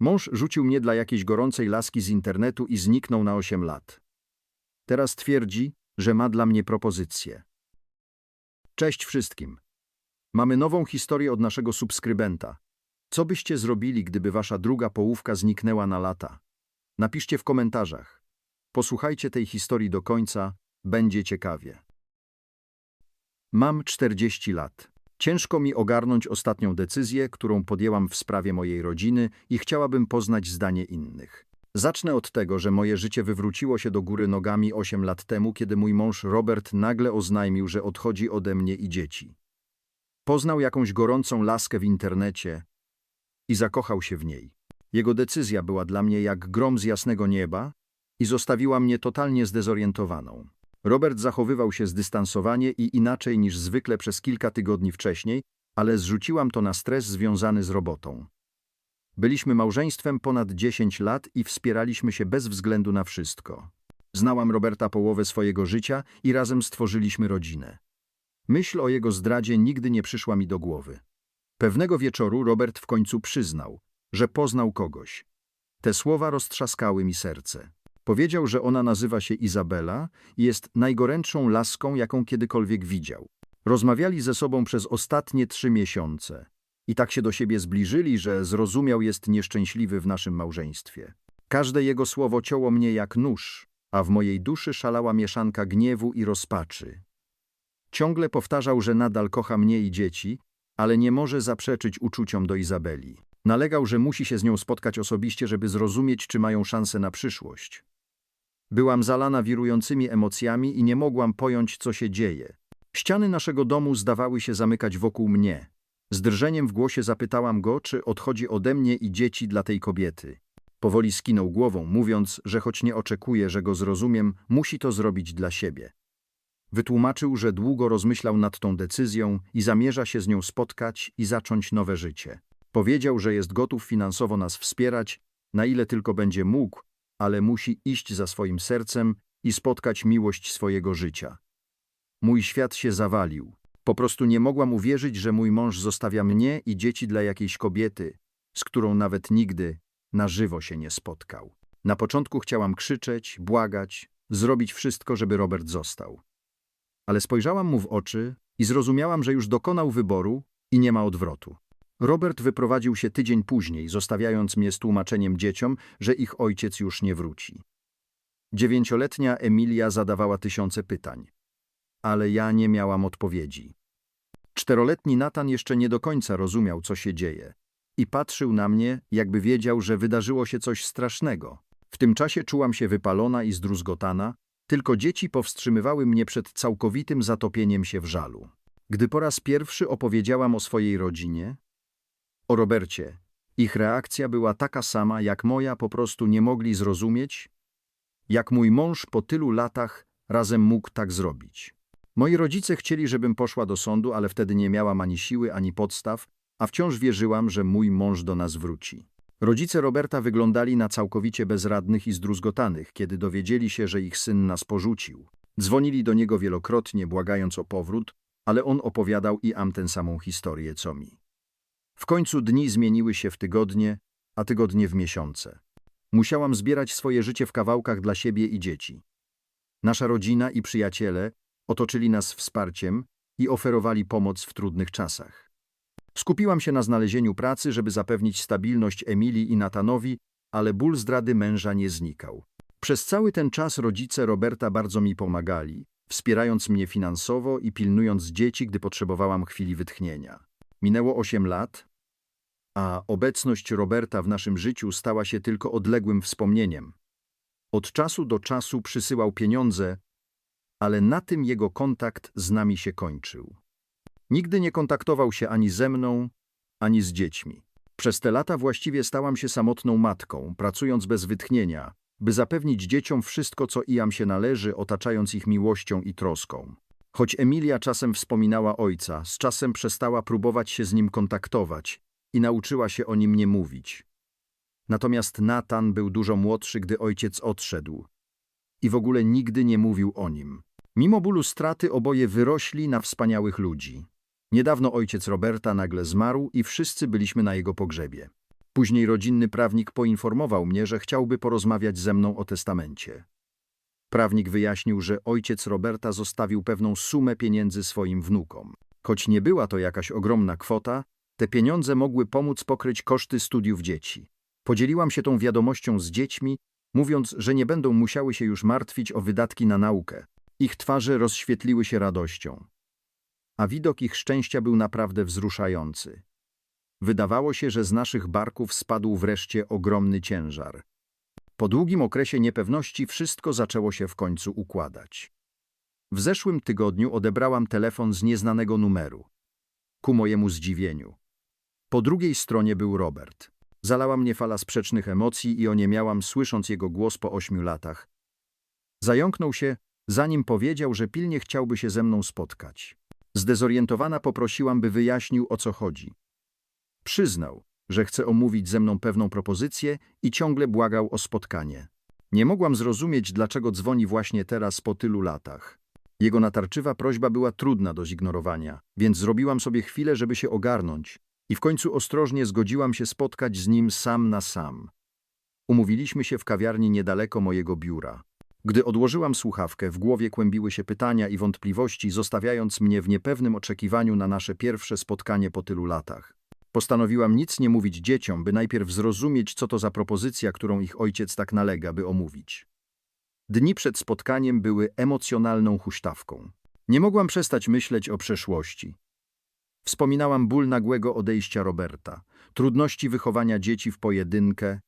Mąż rzucił mnie dla jakiejś gorącej laski z internetu i zniknął na 8 lat. Teraz twierdzi, że ma dla mnie propozycję. Cześć wszystkim. Mamy nową historię od naszego subskrybenta. Co byście zrobili, gdyby wasza druga połówka zniknęła na lata? Napiszcie w komentarzach. Posłuchajcie tej historii do końca, będzie ciekawie. Mam 40 lat. Ciężko mi ogarnąć ostatnią decyzję, którą podjęłam w sprawie mojej rodziny i chciałabym poznać zdanie innych. Zacznę od tego, że moje życie wywróciło się do góry nogami 8 lat temu, kiedy mój mąż Robert nagle oznajmił, że odchodzi ode mnie i dzieci. Poznał jakąś gorącą laskę w internecie i zakochał się w niej. Jego decyzja była dla mnie jak grom z jasnego nieba i zostawiła mnie totalnie zdezorientowaną. Robert zachowywał się zdystansowanie i inaczej niż zwykle przez kilka tygodni wcześniej, ale zrzuciłam to na stres związany z robotą. Byliśmy małżeństwem ponad 10 lat i wspieraliśmy się bez względu na wszystko. Znałam Roberta połowę swojego życia i razem stworzyliśmy rodzinę. Myśl o jego zdradzie nigdy nie przyszła mi do głowy. Pewnego wieczoru Robert w końcu przyznał, że poznał kogoś. Te słowa roztrzaskały mi serce. Powiedział, że ona nazywa się Izabela i jest najgorętszą laską, jaką kiedykolwiek widział. Rozmawiali ze sobą przez ostatnie trzy miesiące i tak się do siebie zbliżyli, że zrozumiał jest nieszczęśliwy w naszym małżeństwie. Każde jego słowo ciąło mnie jak nóż, a w mojej duszy szalała mieszanka gniewu i rozpaczy. Ciągle powtarzał, że nadal kocha mnie i dzieci, ale nie może zaprzeczyć uczuciom do Izabeli. Nalegał, że musi się z nią spotkać osobiście, żeby zrozumieć, czy mają szansę na przyszłość. Byłam zalana wirującymi emocjami i nie mogłam pojąć, co się dzieje. Ściany naszego domu zdawały się zamykać wokół mnie. Z drżeniem w głosie zapytałam go, czy odchodzi ode mnie i dzieci dla tej kobiety. Powoli skinął głową, mówiąc, że choć nie oczekuje, że go zrozumiem, musi to zrobić dla siebie. Wytłumaczył, że długo rozmyślał nad tą decyzją i zamierza się z nią spotkać i zacząć nowe życie. Powiedział, że jest gotów finansowo nas wspierać, na ile tylko będzie mógł, ale musi iść za swoim sercem i spotkać miłość swojego życia. Mój świat się zawalił. Po prostu nie mogłam uwierzyć, że mój mąż zostawia mnie i dzieci dla jakiejś kobiety, z którą nawet nigdy na żywo się nie spotkał. Na początku chciałam krzyczeć, błagać, zrobić wszystko, żeby Robert został. Ale spojrzałam mu w oczy i zrozumiałam, że już dokonał wyboru i nie ma odwrotu. Robert wyprowadził się tydzień później, zostawiając mnie z tłumaczeniem dzieciom, że ich ojciec już nie wróci. Dziewięcioletnia Emilia zadawała tysiące pytań, ale ja nie miałam odpowiedzi. Czteroletni Natan jeszcze nie do końca rozumiał, co się dzieje i patrzył na mnie, jakby wiedział, że wydarzyło się coś strasznego. W tym czasie czułam się wypalona i zdruzgotana, tylko dzieci powstrzymywały mnie przed całkowitym zatopieniem się w żalu. Gdy po raz pierwszy opowiedziałam o swojej rodzinie, o Robercie, ich reakcja była taka sama, jak moja, po prostu nie mogli zrozumieć, jak mój mąż po tylu latach razem mógł tak zrobić. Moi rodzice chcieli, żebym poszła do sądu, ale wtedy nie miałam ani siły, ani podstaw, a wciąż wierzyłam, że mój mąż do nas wróci. Rodzice Roberta wyglądali na całkowicie bezradnych i zdruzgotanych, kiedy dowiedzieli się, że ich syn nas porzucił. Dzwonili do niego wielokrotnie, błagając o powrót, ale on opowiadał i am tę samą historię, co mi. W końcu dni zmieniły się w tygodnie, a tygodnie w miesiące. Musiałam zbierać swoje życie w kawałkach dla siebie i dzieci. Nasza rodzina i przyjaciele otoczyli nas wsparciem i oferowali pomoc w trudnych czasach. Skupiłam się na znalezieniu pracy, żeby zapewnić stabilność Emilii i Natanowi, ale ból zdrady męża nie znikał. Przez cały ten czas rodzice Roberta bardzo mi pomagali, wspierając mnie finansowo i pilnując dzieci, gdy potrzebowałam chwili wytchnienia. Minęło osiem lat, a obecność Roberta w naszym życiu stała się tylko odległym wspomnieniem. Od czasu do czasu przysyłał pieniądze, ale na tym jego kontakt z nami się kończył. Nigdy nie kontaktował się ani ze mną, ani z dziećmi. Przez te lata właściwie stałam się samotną matką, pracując bez wytchnienia, by zapewnić dzieciom wszystko, co iam się należy, otaczając ich miłością i troską. Choć Emilia czasem wspominała ojca, z czasem przestała próbować się z nim kontaktować i nauczyła się o nim nie mówić. Natomiast Natan był dużo młodszy, gdy ojciec odszedł i w ogóle nigdy nie mówił o nim. Mimo bólu straty oboje wyrośli na wspaniałych ludzi. Niedawno ojciec Roberta nagle zmarł i wszyscy byliśmy na jego pogrzebie. Później rodzinny prawnik poinformował mnie, że chciałby porozmawiać ze mną o testamencie. Prawnik wyjaśnił, że ojciec Roberta zostawił pewną sumę pieniędzy swoim wnukom. Choć nie była to jakaś ogromna kwota, te pieniądze mogły pomóc pokryć koszty studiów dzieci. Podzieliłam się tą wiadomością z dziećmi, mówiąc, że nie będą musiały się już martwić o wydatki na naukę. Ich twarze rozświetliły się radością. A widok ich szczęścia był naprawdę wzruszający. Wydawało się, że z naszych barków spadł wreszcie ogromny ciężar. Po długim okresie niepewności wszystko zaczęło się w końcu układać. W zeszłym tygodniu odebrałam telefon z nieznanego numeru. Ku mojemu zdziwieniu. Po drugiej stronie był Robert. Zalała mnie fala sprzecznych emocji i oniemiałam, słysząc jego głos po ośmiu latach. Zająknął się, zanim powiedział, że pilnie chciałby się ze mną spotkać. Zdezorientowana poprosiłam, by wyjaśnił, o co chodzi. Przyznał, że chce omówić ze mną pewną propozycję i ciągle błagał o spotkanie. Nie mogłam zrozumieć, dlaczego dzwoni właśnie teraz po tylu latach. Jego natarczywa prośba była trudna do zignorowania, więc zrobiłam sobie chwilę, żeby się ogarnąć i w końcu ostrożnie zgodziłam się spotkać z nim sam na sam. Umówiliśmy się w kawiarni niedaleko mojego biura. Gdy odłożyłam słuchawkę, w głowie kłębiły się pytania i wątpliwości, zostawiając mnie w niepewnym oczekiwaniu na nasze pierwsze spotkanie po tylu latach. Postanowiłam nic nie mówić dzieciom, by najpierw zrozumieć, co to za propozycja, którą ich ojciec tak nalega, by omówić. Dni przed spotkaniem były emocjonalną huśtawką. Nie mogłam przestać myśleć o przeszłości. Wspominałam ból nagłego odejścia Roberta, trudności wychowania dzieci w pojedynkę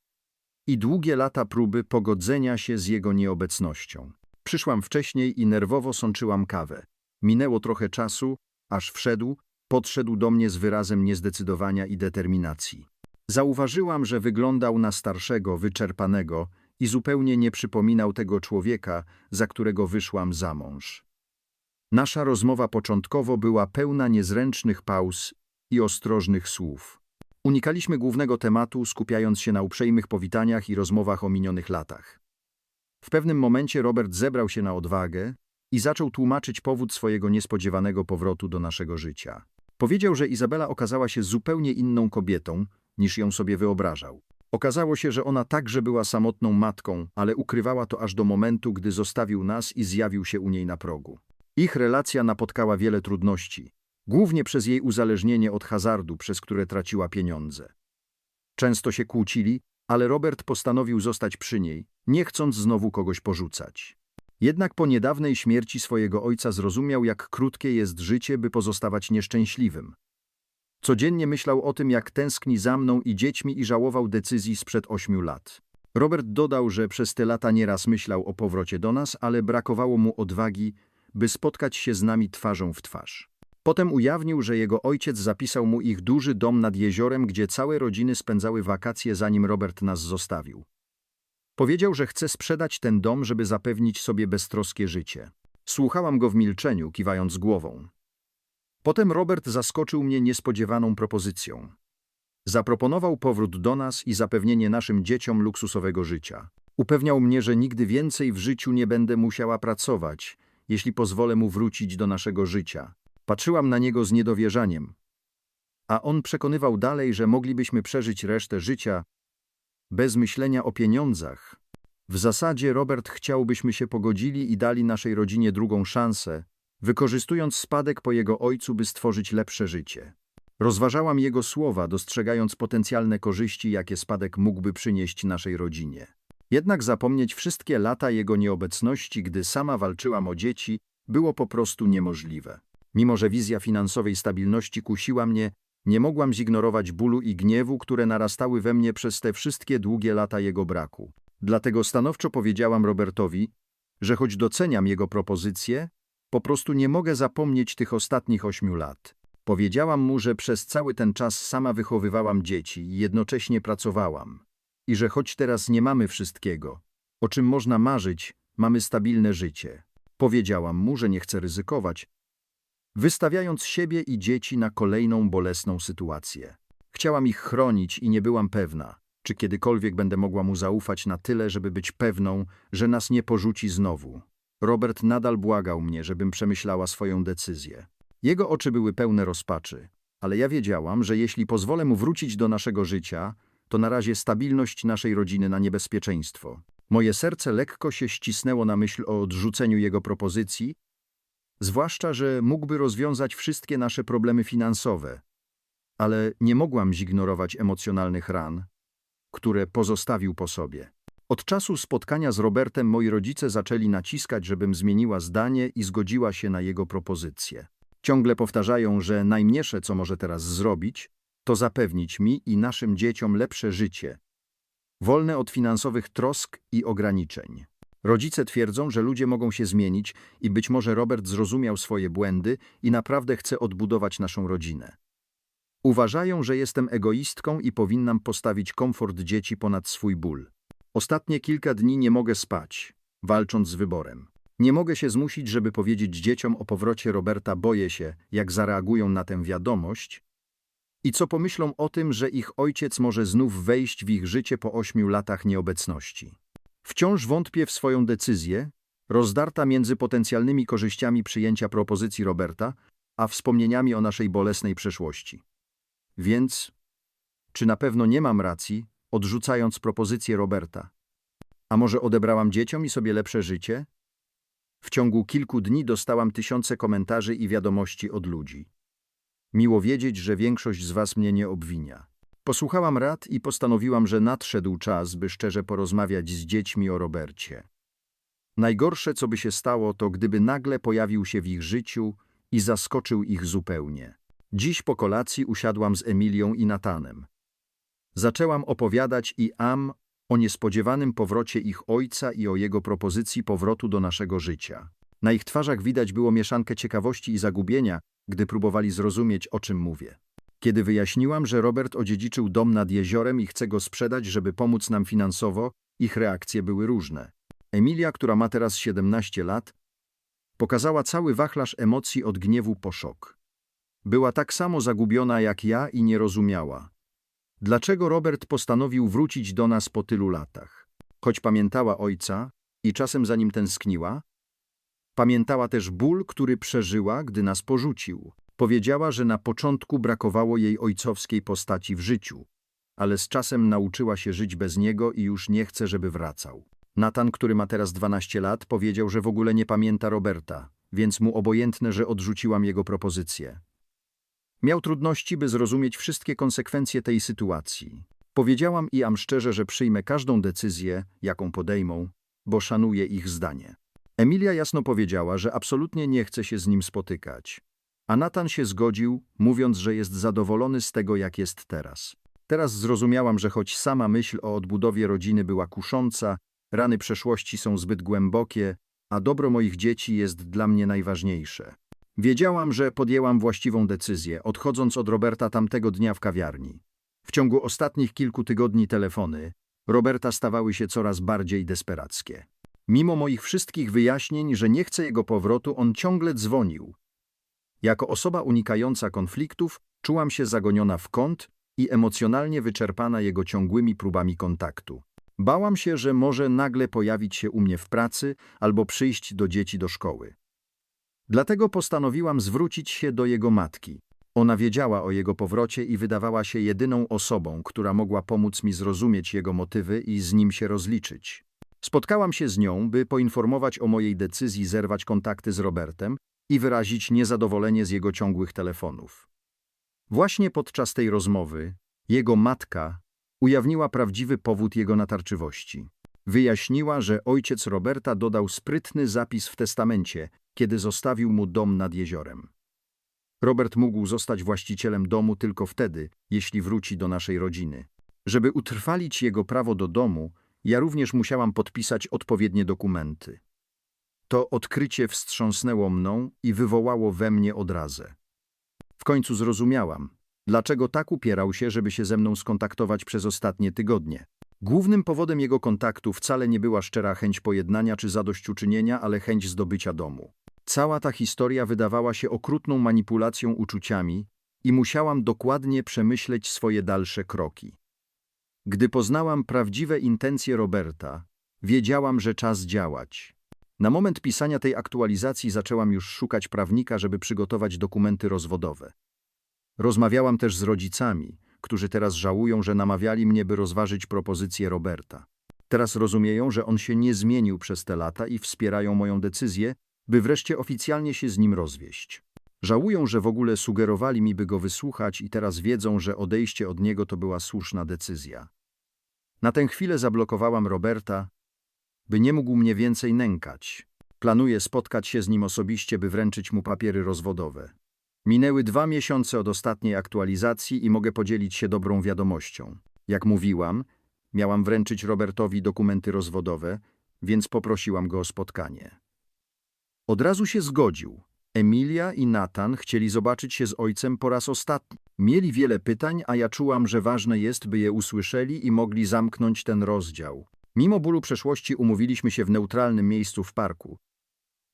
i długie lata próby pogodzenia się z jego nieobecnością. Przyszłam wcześniej i nerwowo sączyłam kawę. Minęło trochę czasu, aż wszedł, podszedł do mnie z wyrazem niezdecydowania i determinacji. Zauważyłam, że wyglądał na starszego, wyczerpanego i zupełnie nie przypominał tego człowieka, za którego wyszłam za mąż. Nasza rozmowa początkowo była pełna niezręcznych pauz i ostrożnych słów. Unikaliśmy głównego tematu, skupiając się na uprzejmych powitaniach i rozmowach o minionych latach. W pewnym momencie Robert zebrał się na odwagę i zaczął tłumaczyć powód swojego niespodziewanego powrotu do naszego życia. Powiedział, że Izabela okazała się zupełnie inną kobietą, niż ją sobie wyobrażał. Okazało się, że ona także była samotną matką, ale ukrywała to aż do momentu, gdy zostawił nas i zjawił się u niej na progu. Ich relacja napotkała wiele trudności, głównie przez jej uzależnienie od hazardu, przez które traciła pieniądze. Często się kłócili, ale Robert postanowił zostać przy niej, nie chcąc znowu kogoś porzucać. Jednak po niedawnej śmierci swojego ojca zrozumiał, jak krótkie jest życie, by pozostawać nieszczęśliwym. Codziennie myślał o tym, jak tęskni za mną i dziećmi i żałował decyzji sprzed ośmiu lat. Robert dodał, że przez te lata nieraz myślał o powrocie do nas, ale brakowało mu odwagi, by spotkać się z nami twarzą w twarz. Potem ujawnił, że jego ojciec zapisał mu ich duży dom nad jeziorem, gdzie całe rodziny spędzały wakacje, zanim Robert nas zostawił. Powiedział, że chce sprzedać ten dom, żeby zapewnić sobie beztroskie życie. Słuchałam go w milczeniu, kiwając głową. Potem Robert zaskoczył mnie niespodziewaną propozycją. Zaproponował powrót do nas i zapewnienie naszym dzieciom luksusowego życia. Upewniał mnie, że nigdy więcej w życiu nie będę musiała pracować, jeśli pozwolę mu wrócić do naszego życia. Patrzyłam na niego z niedowierzaniem. A on przekonywał dalej, że moglibyśmy przeżyć resztę życia bez myślenia o pieniądzach. W zasadzie Robert chciałbyśmy się pogodzili i dali naszej rodzinie drugą szansę, wykorzystując spadek po jego ojcu, by stworzyć lepsze życie. Rozważałam jego słowa, dostrzegając potencjalne korzyści, jakie spadek mógłby przynieść naszej rodzinie. Jednak zapomnieć wszystkie lata jego nieobecności, gdy sama walczyłam o dzieci, było po prostu niemożliwe. Mimo, że wizja finansowej stabilności kusiła mnie, nie mogłam zignorować bólu i gniewu, które narastały we mnie przez te wszystkie długie lata jego braku. Dlatego stanowczo powiedziałam Robertowi, że choć doceniam jego propozycję, po prostu nie mogę zapomnieć tych ostatnich ośmiu lat. Powiedziałam mu, że przez cały ten czas sama wychowywałam dzieci i jednocześnie pracowałam. I że choć teraz nie mamy wszystkiego, o czym można marzyć, mamy stabilne życie. Powiedziałam mu, że nie chcę ryzykować, wystawiając siebie i dzieci na kolejną bolesną sytuację. Chciałam ich chronić i nie byłam pewna, czy kiedykolwiek będę mogła mu zaufać na tyle, żeby być pewną, że nas nie porzuci znowu. Robert nadal błagał mnie, żebym przemyślała swoją decyzję. Jego oczy były pełne rozpaczy, ale ja wiedziałam, że jeśli pozwolę mu wrócić do naszego życia, to na razie stabilność naszej rodziny na niebezpieczeństwo. Moje serce lekko się ścisnęło na myśl o odrzuceniu jego propozycji, zwłaszcza, że mógłby rozwiązać wszystkie nasze problemy finansowe. Ale nie mogłam zignorować emocjonalnych ran, które pozostawił po sobie. Od czasu spotkania z Robertem moi rodzice zaczęli naciskać, żebym zmieniła zdanie i zgodziła się na jego propozycję. Ciągle powtarzają, że najmniejsze, co może teraz zrobić, to zapewnić mi i naszym dzieciom lepsze życie, wolne od finansowych trosk i ograniczeń. Rodzice twierdzą, że ludzie mogą się zmienić i być może Robert zrozumiał swoje błędy i naprawdę chce odbudować naszą rodzinę. Uważają, że jestem egoistką i powinnam postawić komfort dzieci ponad swój ból. Ostatnie kilka dni nie mogę spać, walcząc z wyborem. Nie mogę się zmusić, żeby powiedzieć dzieciom o powrocie Roberta, boję się, jak zareagują na tę wiadomość i co pomyślą o tym, że ich ojciec może znów wejść w ich życie po ośmiu latach nieobecności. Wciąż wątpię w swoją decyzję, rozdarta między potencjalnymi korzyściami przyjęcia propozycji Roberta, a wspomnieniami o naszej bolesnej przeszłości. Więc, czy na pewno nie mam racji, odrzucając propozycję Roberta? A może odebrałam dzieciom i sobie lepsze życie? W ciągu kilku dni dostałam tysiące komentarzy i wiadomości od ludzi. Miło wiedzieć, że większość z was mnie nie obwinia. Posłuchałam rad i postanowiłam, że nadszedł czas, by szczerze porozmawiać z dziećmi o Robercie. Najgorsze, co by się stało, to gdyby nagle pojawił się w ich życiu i zaskoczył ich zupełnie. Dziś po kolacji usiadłam z Emilią i Natanem. Zaczęłam opowiadać i Am o niespodziewanym powrocie ich ojca i o jego propozycji powrotu do naszego życia. Na ich twarzach widać było mieszankę ciekawości i zagubienia, gdy próbowali zrozumieć, o czym mówię. Kiedy wyjaśniłam, że Robert odziedziczył dom nad jeziorem i chce go sprzedać, żeby pomóc nam finansowo, ich reakcje były różne. Emilia, która ma teraz 17 lat, pokazała cały wachlarz emocji od gniewu po szok. Była tak samo zagubiona jak ja i nie rozumiała. Dlaczego Robert postanowił wrócić do nas po tylu latach? Choć pamiętała ojca i czasem za nim tęskniła, pamiętała też ból, który przeżyła, gdy nas porzucił. Powiedziała, że na początku brakowało jej ojcowskiej postaci w życiu, ale z czasem nauczyła się żyć bez niego i już nie chce, żeby wracał. Natan, który ma teraz 12 lat, powiedział, że w ogóle nie pamięta Roberta, więc mu obojętne, że odrzuciłam jego propozycję. Miał trudności, by zrozumieć wszystkie konsekwencje tej sytuacji. Powiedziałam i am szczerze, że przyjmę każdą decyzję, jaką podejmą, bo szanuję ich zdanie. Emilia jasno powiedziała, że absolutnie nie chce się z nim spotykać. A Natan się zgodził, mówiąc, że jest zadowolony z tego, jak jest teraz. Teraz zrozumiałam, że choć sama myśl o odbudowie rodziny była kusząca, rany przeszłości są zbyt głębokie, a dobro moich dzieci jest dla mnie najważniejsze. Wiedziałam, że podjęłam właściwą decyzję, odchodząc od Roberta tamtego dnia w kawiarni. W ciągu ostatnich kilku tygodni telefony Roberta stawały się coraz bardziej desperackie. Mimo moich wszystkich wyjaśnień, że nie chcę jego powrotu, on ciągle dzwonił. Jako osoba unikająca konfliktów, czułam się zagoniona w kąt i emocjonalnie wyczerpana jego ciągłymi próbami kontaktu. Bałam się, że może nagle pojawić się u mnie w pracy albo przyjść do dzieci do szkoły. Dlatego postanowiłam zwrócić się do jego matki. Ona wiedziała o jego powrocie i wydawała się jedyną osobą, która mogła pomóc mi zrozumieć jego motywy i z nim się rozliczyć. Spotkałam się z nią, by poinformować o mojej decyzji zerwać kontakty z Robertem i wyrazić niezadowolenie z jego ciągłych telefonów. Właśnie podczas tej rozmowy jego matka ujawniła prawdziwy powód jego natarczywości. Wyjaśniła, że ojciec Roberta dodał sprytny zapis w testamencie, kiedy zostawił mu dom nad jeziorem. Robert mógł zostać właścicielem domu tylko wtedy, jeśli wróci do naszej rodziny. Żeby utrwalić jego prawo do domu, ja również musiałam podpisać odpowiednie dokumenty. To odkrycie wstrząsnęło mną i wywołało we mnie odrazę. W końcu zrozumiałam, dlaczego tak upierał się, żeby się ze mną skontaktować przez ostatnie tygodnie. Głównym powodem jego kontaktu wcale nie była szczera chęć pojednania czy zadośćuczynienia, ale chęć zdobycia domu. Cała ta historia wydawała się okrutną manipulacją uczuciami i musiałam dokładnie przemyśleć swoje dalsze kroki. Gdy poznałam prawdziwe intencje Roberta, wiedziałam, że czas działać. Na moment pisania tej aktualizacji zaczęłam już szukać prawnika, żeby przygotować dokumenty rozwodowe. Rozmawiałam też z rodzicami, którzy teraz żałują, że namawiali mnie, by rozważyć propozycję Roberta. Teraz rozumieją, że on się nie zmienił przez te lata i wspierają moją decyzję, by wreszcie oficjalnie się z nim rozwieść. Żałują, że w ogóle sugerowali mi, by go wysłuchać i teraz wiedzą, że odejście od niego to była słuszna decyzja. Na tę chwilę zablokowałam Roberta, by nie mógł mnie więcej nękać. Planuję spotkać się z nim osobiście, by wręczyć mu papiery rozwodowe. Minęły dwa miesiące od ostatniej aktualizacji i mogę podzielić się dobrą wiadomością. Jak mówiłam, miałam wręczyć Robertowi dokumenty rozwodowe, więc poprosiłam go o spotkanie. Od razu się zgodził. Emilia i Nathan chcieli zobaczyć się z ojcem po raz ostatni. Mieli wiele pytań, a ja czułam, że ważne jest, by je usłyszeli i mogli zamknąć ten rozdział. Mimo bólu przeszłości umówiliśmy się w neutralnym miejscu w parku,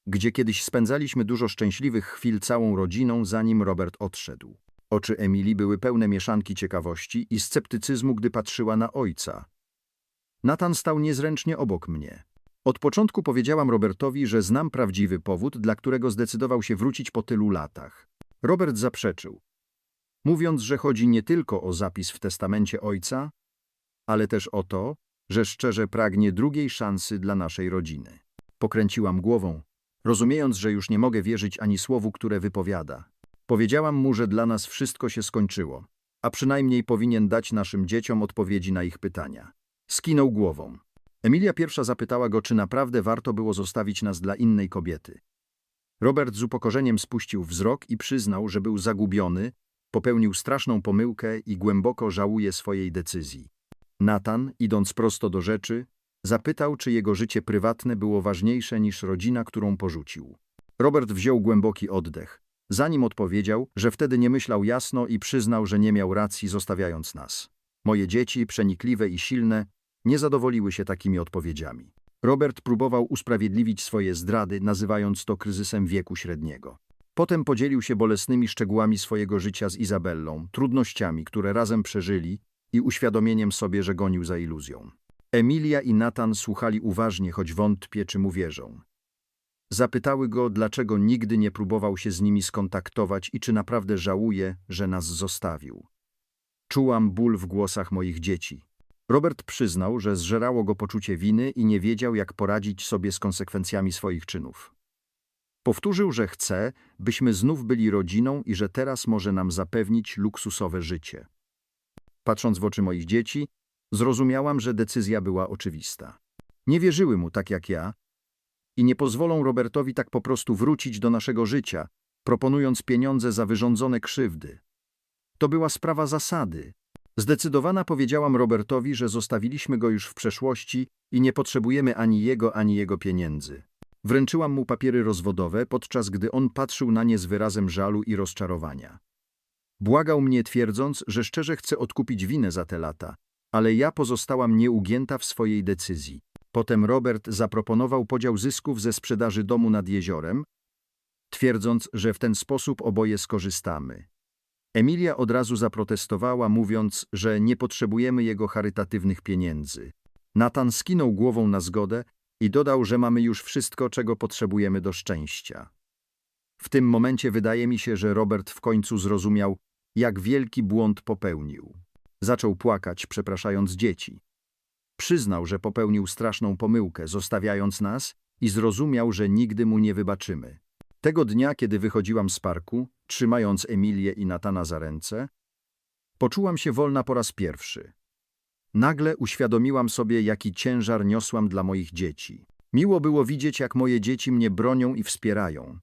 gdzie kiedyś spędzaliśmy dużo szczęśliwych chwil całą rodziną, zanim Robert odszedł. Oczy Emilii były pełne mieszanki ciekawości i sceptycyzmu, gdy patrzyła na ojca. Nathan stał niezręcznie obok mnie. Od początku powiedziałam Robertowi, że znam prawdziwy powód, dla którego zdecydował się wrócić po tylu latach. Robert zaprzeczył, mówiąc, że chodzi nie tylko o zapis w testamencie ojca, ale też o to, że szczerze pragnie drugiej szansy dla naszej rodziny. Pokręciłam głową, rozumiejąc, że już nie mogę wierzyć ani słowu, które wypowiada. Powiedziałam mu, że dla nas wszystko się skończyło, a przynajmniej powinien dać naszym dzieciom odpowiedzi na ich pytania. Skinął głową. Emilia pierwsza zapytała go, czy naprawdę warto było zostawić nas dla innej kobiety. Robert z upokorzeniem spuścił wzrok i przyznał, że był zagubiony, popełnił straszną pomyłkę i głęboko żałuje swojej decyzji. Nathan, idąc prosto do rzeczy, zapytał, czy jego życie prywatne było ważniejsze niż rodzina, którą porzucił. Robert wziął głęboki oddech, zanim odpowiedział, że wtedy nie myślał jasno i przyznał, że nie miał racji, zostawiając nas. Moje dzieci, przenikliwe i silne, nie zadowoliły się takimi odpowiedziami. Robert próbował usprawiedliwić swoje zdrady, nazywając to kryzysem wieku średniego. Potem podzielił się bolesnymi szczegółami swojego życia z Izabellą, trudnościami, które razem przeżyli i uświadomieniem sobie, że gonił za iluzją. Emilia i Nathan słuchali uważnie, choć wątpię, czy mu wierzą. Zapytały go, dlaczego nigdy nie próbował się z nimi skontaktować i czy naprawdę żałuje, że nas zostawił. Czułam ból w głosach moich dzieci. Robert przyznał, że zżerało go poczucie winy i nie wiedział, jak poradzić sobie z konsekwencjami swoich czynów. Powtórzył, że chce, byśmy znów byli rodziną i że teraz może nam zapewnić luksusowe życie. Patrząc w oczy moich dzieci, zrozumiałam, że decyzja była oczywista. Nie wierzyły mu tak jak ja i nie pozwolą Robertowi tak po prostu wrócić do naszego życia, proponując pieniądze za wyrządzone krzywdy. To była sprawa zasady. Zdecydowana powiedziałam Robertowi, że zostawiliśmy go już w przeszłości i nie potrzebujemy ani jego, ani jego pieniędzy. Wręczyłam mu papiery rozwodowe, podczas gdy on patrzył na nie z wyrazem żalu i rozczarowania. Błagał mnie twierdząc, że szczerze chce odkupić winę za te lata, ale ja pozostałam nieugięta w swojej decyzji. Potem Robert zaproponował podział zysków ze sprzedaży domu nad jeziorem, twierdząc, że w ten sposób oboje skorzystamy. Emilia od razu zaprotestowała, mówiąc, że nie potrzebujemy jego charytatywnych pieniędzy. Nathan skinął głową na zgodę i dodał, że mamy już wszystko, czego potrzebujemy do szczęścia. W tym momencie wydaje mi się, że Robert w końcu zrozumiał, jak wielki błąd popełnił. Zaczął płakać, przepraszając dzieci. Przyznał, że popełnił straszną pomyłkę, zostawiając nas i zrozumiał, że nigdy mu nie wybaczymy. Tego dnia, kiedy wychodziłam z parku, trzymając Emilię i Natana za ręce, poczułam się wolna po raz pierwszy. Nagle uświadomiłam sobie, jaki ciężar niosłam dla moich dzieci. Miło było widzieć, jak moje dzieci mnie bronią i wspierają.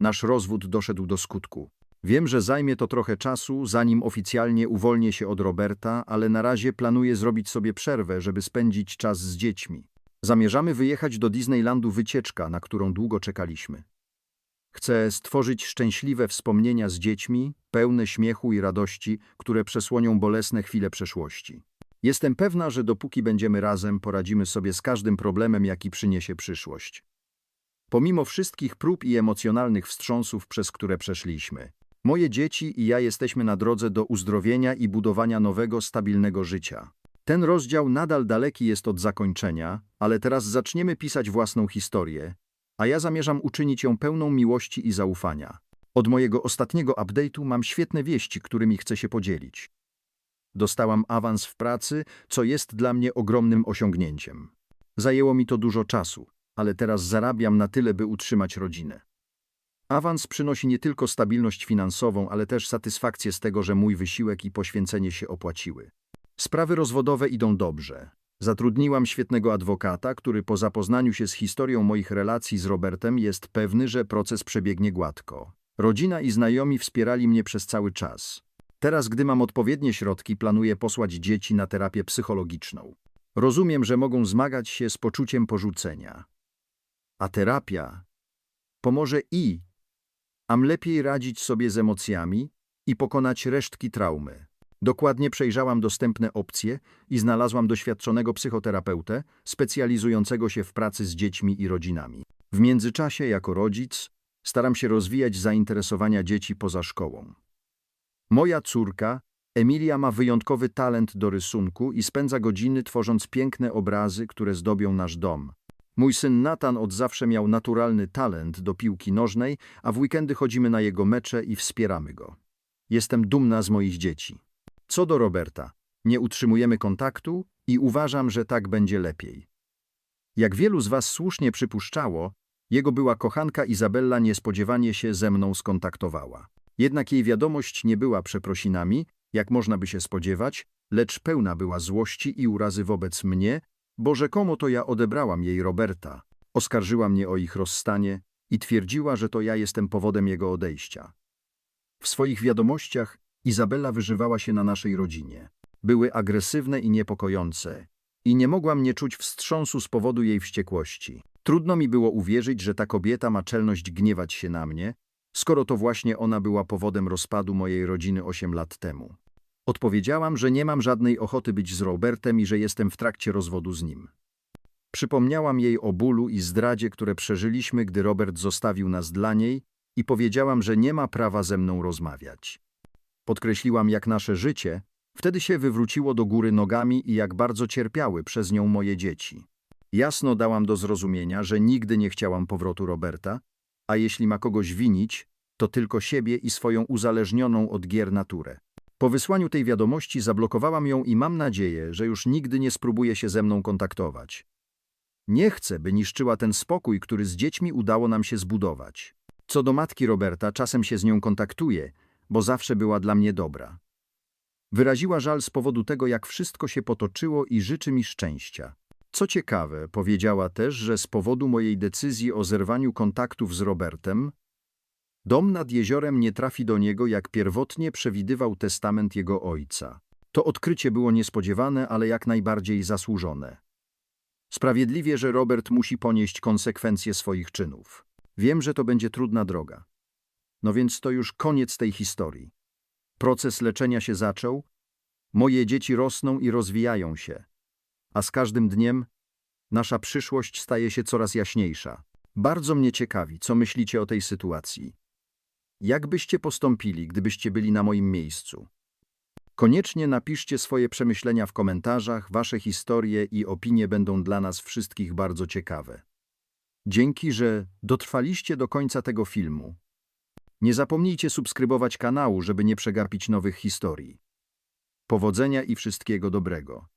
Nasz rozwód doszedł do skutku. Wiem, że zajmie to trochę czasu, zanim oficjalnie uwolnię się od Roberta, ale na razie planuję zrobić sobie przerwę, żeby spędzić czas z dziećmi. Zamierzamy wyjechać do Disneylandu wycieczka, na którą długo czekaliśmy. Chcę stworzyć szczęśliwe wspomnienia z dziećmi, pełne śmiechu i radości, które przesłonią bolesne chwile przeszłości. Jestem pewna, że dopóki będziemy razem, poradzimy sobie z każdym problemem, jaki przyniesie przyszłość. Pomimo wszystkich prób i emocjonalnych wstrząsów, przez które przeszliśmy, moje dzieci i ja jesteśmy na drodze do uzdrowienia i budowania nowego, stabilnego życia. Ten rozdział nadal daleki jest od zakończenia, ale teraz zaczniemy pisać własną historię, a ja zamierzam uczynić ją pełną miłości i zaufania. Od mojego ostatniego update'u mam świetne wieści, którymi chcę się podzielić. Dostałam awans w pracy, co jest dla mnie ogromnym osiągnięciem. Zajęło mi to dużo czasu, ale teraz zarabiam na tyle, by utrzymać rodzinę. Awans przynosi nie tylko stabilność finansową, ale też satysfakcję z tego, że mój wysiłek i poświęcenie się opłaciły. Sprawy rozwodowe idą dobrze. Zatrudniłam świetnego adwokata, który po zapoznaniu się z historią moich relacji z Robertem jest pewny, że proces przebiegnie gładko. Rodzina i znajomi wspierali mnie przez cały czas. Teraz, gdy mam odpowiednie środki, planuję posłać dzieci na terapię psychologiczną. Rozumiem, że mogą zmagać się z poczuciem porzucenia. A terapia pomoże i am lepiej radzić sobie z emocjami i pokonać resztki traumy. Dokładnie przejrzałam dostępne opcje i znalazłam doświadczonego psychoterapeutę specjalizującego się w pracy z dziećmi i rodzinami. W międzyczasie, jako rodzic, staram się rozwijać zainteresowania dzieci poza szkołą. Moja córka, Emilia, ma wyjątkowy talent do rysunku i spędza godziny tworząc piękne obrazy, które zdobią nasz dom. Mój syn Nathan od zawsze miał naturalny talent do piłki nożnej, a w weekendy chodzimy na jego mecze i wspieramy go. Jestem dumna z moich dzieci. Co do Roberta, nie utrzymujemy kontaktu i uważam, że tak będzie lepiej. Jak wielu z was słusznie przypuszczało, jego była kochanka Izabella niespodziewanie się ze mną skontaktowała. Jednak jej wiadomość nie była przeprosinami, jak można by się spodziewać, lecz pełna była złości i urazy wobec mnie, bo rzekomo to ja odebrałam jej Roberta. Oskarżyła mnie o ich rozstanie i twierdziła, że to ja jestem powodem jego odejścia. W swoich wiadomościach Izabela wyżywała się na naszej rodzinie. Były agresywne i niepokojące i nie mogłam nie czuć wstrząsu z powodu jej wściekłości. Trudno mi było uwierzyć, że ta kobieta ma czelność gniewać się na mnie, skoro to właśnie ona była powodem rozpadu mojej rodziny 8 lat temu. Odpowiedziałam, że nie mam żadnej ochoty być z Robertem i że jestem w trakcie rozwodu z nim. Przypomniałam jej o bólu i zdradzie, które przeżyliśmy, gdy Robert zostawił nas dla niej i powiedziałam, że nie ma prawa ze mną rozmawiać. Podkreśliłam, jak nasze życie wtedy się wywróciło do góry nogami i jak bardzo cierpiały przez nią moje dzieci. Jasno dałam do zrozumienia, że nigdy nie chciałam powrotu Roberta, a jeśli ma kogoś winić, to tylko siebie i swoją uzależnioną od gier naturę. Po wysłaniu tej wiadomości zablokowałam ją i mam nadzieję, że już nigdy nie spróbuje się ze mną kontaktować. Nie chcę, by niszczyła ten spokój, który z dziećmi udało nam się zbudować. Co do matki Roberta, czasem się z nią kontaktuję, bo zawsze była dla mnie dobra. Wyraziła żal z powodu tego, jak wszystko się potoczyło i życzy mi szczęścia. Co ciekawe, powiedziała też, że z powodu mojej decyzji o zerwaniu kontaktów z Robertem, dom nad jeziorem nie trafi do niego, jak pierwotnie przewidywał testament jego ojca. To odkrycie było niespodziewane, ale jak najbardziej zasłużone. Sprawiedliwie, że Robert musi ponieść konsekwencje swoich czynów. Wiem, że to będzie trudna droga. No więc to już koniec tej historii. Proces leczenia się zaczął, moje dzieci rosną i rozwijają się, a z każdym dniem nasza przyszłość staje się coraz jaśniejsza. Bardzo mnie ciekawi, co myślicie o tej sytuacji. Jak byście postąpili, gdybyście byli na moim miejscu? Koniecznie napiszcie swoje przemyślenia w komentarzach, wasze historie i opinie będą dla nas wszystkich bardzo ciekawe. Dzięki, że dotrwaliście do końca tego filmu. Nie zapomnijcie subskrybować kanału, żeby nie przegapić nowych historii. Powodzenia i wszystkiego dobrego.